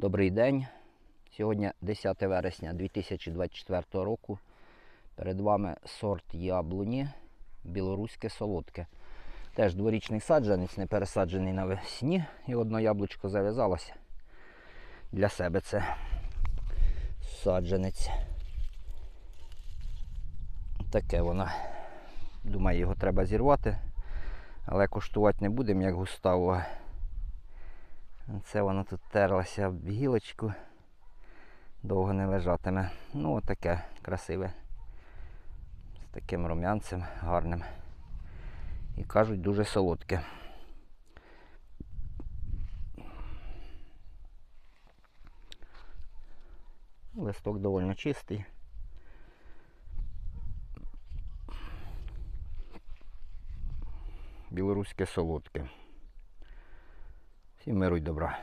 Добрий день. Сьогодні 10 вересня 2024 року. Перед вами сорт яблуні білоруське солодке. Теж дворічний саджанець, не пересаджений навесні. І одно яблучко зав'язалося. Для себе це саджанець. Таке воно. Думаю, його треба зірвати. Але коштувати не будемо, як Густаво. Це воно тут терлося об гілочку. Довго не лежатиме. Ну, отаке красиве. З таким рум'янцем гарним. І кажуть, дуже солодке. Листок доволі чистий. Білоруське солодке. Всім миру й добра.